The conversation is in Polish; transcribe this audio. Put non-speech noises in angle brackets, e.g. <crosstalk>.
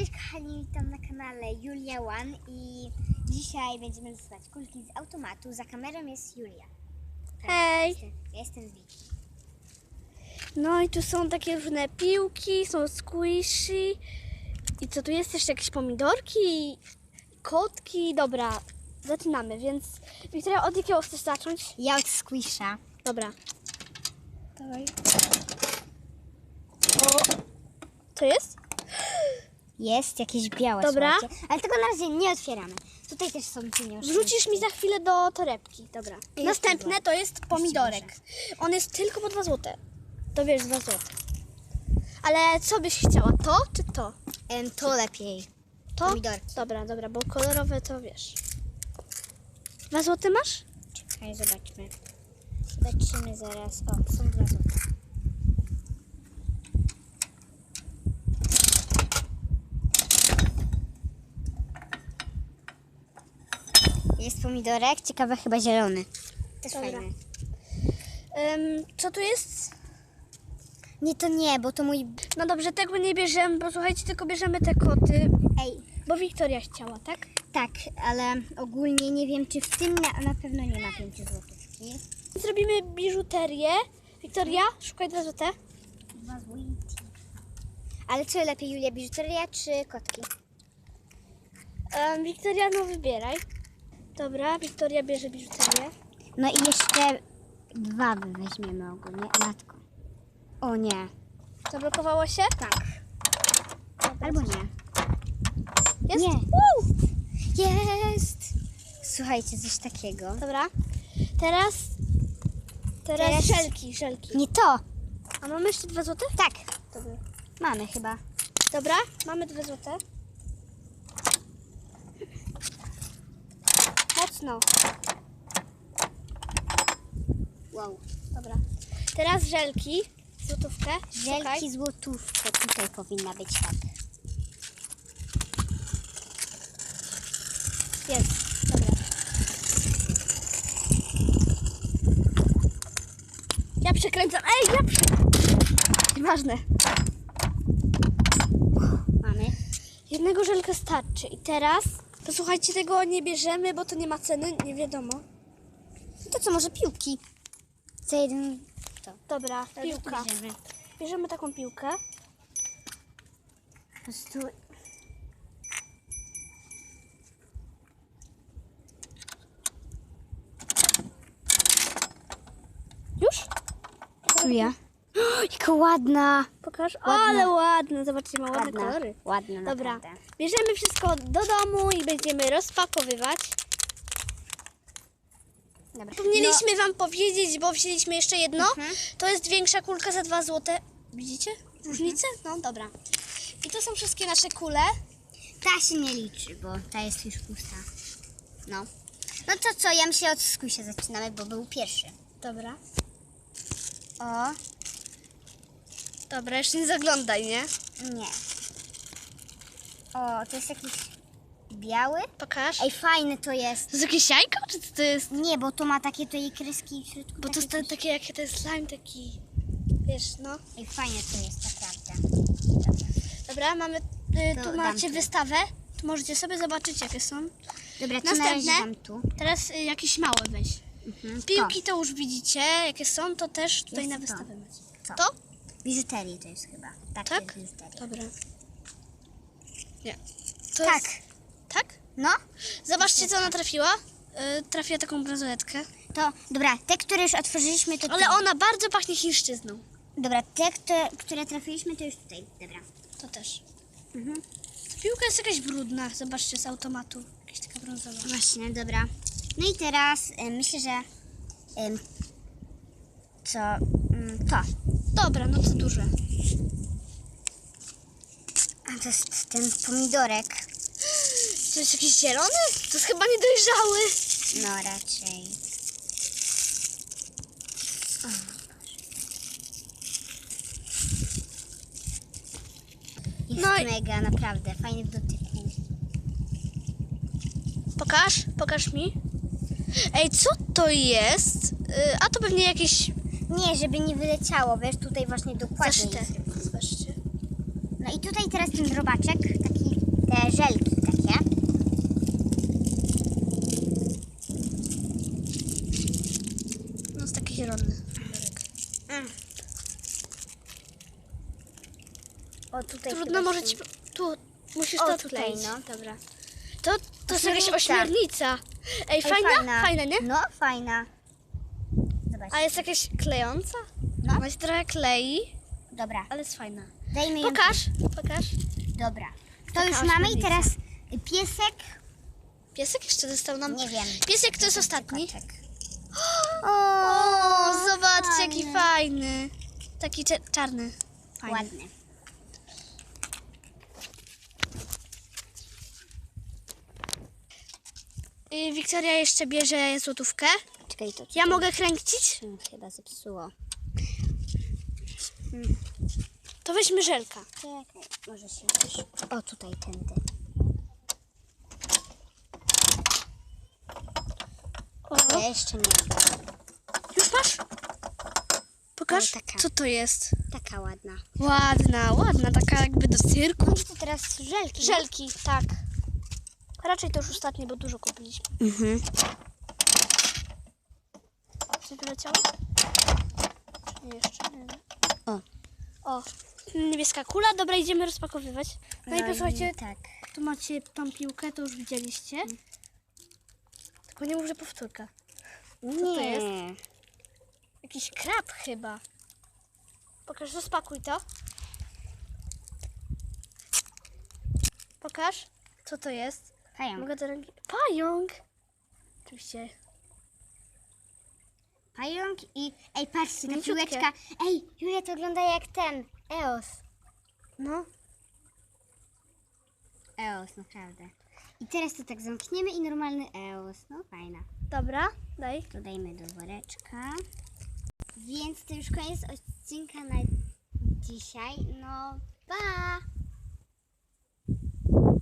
Cześć kochani, witam na kanale Julia One i dzisiaj będziemy losować kulki z automatu. Za kamerą jest Julia. Hej! Ja jestem Wiki. No i tu są takie różne piłki, są squishy. I co tu jest? Jeszcze jakieś pomidorki, kotki. Dobra, zaczynamy, więc Wiktoria, od jakiego chcesz zacząć? Ja od Squisha. Dobra. Dawaj. O, co jest? Jest jakieś białe Dobra. słuchajcie. Ale tego na razie nie otwieramy. Tutaj też są pieniążki. Wrzucisz mi za chwilę do torebki. Dobra. Następne to jest pomidorek. On jest tylko po 2 złote. To wiesz, 2 złote. Ale co byś chciała? To czy to? Em, to lepiej. To? Pomidorki. Dobra, dobra, bo kolorowe to wiesz. 2 złote masz? Czekaj, zobaczmy. Zobaczymy zaraz. O, są dwa złote. Pomidorek, ciekawe chyba zielony. Też Dobra. fajny. Ym, co tu jest? Nie, to nie, bo to mój... No dobrze, tego nie bierzemy, bo słuchajcie, tylko bierzemy te koty, Ej, bo Wiktoria chciała, tak? tak, ale ogólnie nie wiem, czy w tym na, na pewno nie ma 5 złotówki. Zrobimy biżuterię. Wiktoria, szukaj 2 złote. Dwa złote. Ale co lepiej, Julia, biżuteria czy kotki? Wiktoria, no wybieraj. Dobra, Wiktoria bierze biżuterię. No i jeszcze dwa weźmiemy ogólnie. Matko. O nie. Zablokowało się? Tak. Albo nie. Jest? Nie. Jest! Słuchajcie, coś takiego. Dobra. Teraz... Teraz, Teraz- żelki, żelki. Nie to! A mamy jeszcze 2 złote? Tak, Dobra. mamy chyba. Dobra, mamy 2 złote. Mocno. Wow. Dobra. Teraz żelki. Złotówkę. Szukaj. Żelki złotówkę tutaj powinna być tak. Jest. Dobra. Ja przekręcam. Ej, ja przekręcam. Nieważne. Mamy. Jednego żelka starczy. I teraz, posłuchajcie, tego nie bierzemy, bo to nie ma ceny, nie wiadomo. No to co, może piłki? Za jeden... To. Dobra, To piłka. Bierzemy. Bierzemy taką piłkę. Prostu... Już? Julia. <gasps> Jaka ładna. Pokaż. Ładna. Ale ładne. Zobaczcie, ma ładne Ładna. kolory. Ładna Dobra. naprawdę. Bierzemy wszystko do domu i będziemy rozpakowywać. Dobra. Powinniśmy Wam powiedzieć, bo wzięliśmy jeszcze jedno. Mhm. To jest większa kulka za 2 złote. Widzicie różnicę? No dobra. I to są wszystkie nasze kule. No, ta się nie liczy, bo ta jest już pusta. No. No to co, ja myślę od Squisha zaczynamy, bo był pierwszy. Dobra. O, Dobra, jeszcze nie zaglądaj, nie? nie. O, to jest jakiś biały? Pokaż. Ej, fajny to jest. To jest jakieś jajko, czy co to jest? Nie, bo to ma takie tutaj kreski w środku. Bo to takie jest coś. takie, jakie to jest slime, taki... Wiesz, no. Ej, fajne to jest, naprawdę. Dobra, mamy... Y, To tu dam macie tu. wystawę. Tu możecie sobie zobaczyć, jakie są. Dobra, to na razie Następne? dam tu. Teraz y, jakieś małe weź. Mhm, Piłki to już widzicie, jakie są, to też tutaj Jest na to. wystawę macie. To. To? To? Biżuterię to jest chyba. Tak, Tak? jest biżuteria. Dobra. Nie. To Tak. Jest... Tak? No, Zobaczcie, co ona trafiła. Y, trafiła taką bransoletkę. to dobra, te, które już otworzyliśmy, to Ale ona bardzo pachnie chińszczyzną. Dobra, te, które, które trafiliśmy, to już tutaj. Dobra. To też. Mhm. Ta piłka jest jakaś brudna. Zobaczcie, z automatu. Jakaś taka brązowa. Właśnie, dobra. No i teraz em, myślę, że co to. Dobra, no to duże. A to jest ten pomidorek. To jest jakiś zielony? To jest chyba niedojrzały. No raczej. O, Jest No i- mega, naprawdę. Fajny w dotyku. Pokaż, pokaż mi. Ej, co to jest? Y, a to pewnie jakieś Nie, żeby nie wyleciało, wiesz, tutaj właśnie dokładnie. Zobaczcie. No i tutaj teraz ten robaczek, taki żelki takie. No jest taki zielony. Mm. O, tutaj Trudno może ci... Tu, musisz O, to tutaj, no. Dobra. To, to jest jakaś Ośmiornica. Ej, Ej, fajna? Fajna, nie? No, fajna. A jest jakaś klejąca? No. Ona się trochę klei, Dobra, ale jest fajna. dajmy ją. Pokaż, pokaż. Dobra. To już mamy i teraz piesek. Piesek jeszcze został nam. Nie wiem. Piesek to jest ostatni. Koczek. O, zobaczcie jaki fajny. fajny. Taki cze- czarny. Fajny. Ładny. Y, Wiktoria jeszcze bierze złotówkę. Czekaj, to Ja mogę kręcić? się chyba zepsuło. To weźmy żelka. Czekaj, może się jakoś... O, tutaj tędy. O, Ja jeszcze nie. już masz? Pokaż, taka. co to jest. Taka ładna. Ładna, ładna, taka jakby do cyrku. No teraz żelki. Żelki, tak. Raczej to już ostatnie, bo dużo kupiliśmy. Mhm. Czy wyleciało? Nie, jeszcze nie. O. O, niebieska kula. Dobra, idziemy rozpakowywać. Najpierw słuchajcie, tak. tu macie tą piłkę, to już widzieliście. Tylko nie mów, że powtórka. Nie. to jest? Jakiś krab chyba. Pokaż, rozpakuj to. Pokaż, co to jest. Pająk. Mogę do ręki... Pająk! Oczywiście. Pająk i... Ej, patrzcie, ta Mięciutkie. piłeczka. Ej, Julia, to wygląda jak ten. Eos. No. Eos, naprawdę. I teraz to tak zamkniemy i normalny Eos. No, fajna. Dobra, daj. Dodajmy do woreczka. Więc to już koniec odcinka na dzisiaj. No, pa!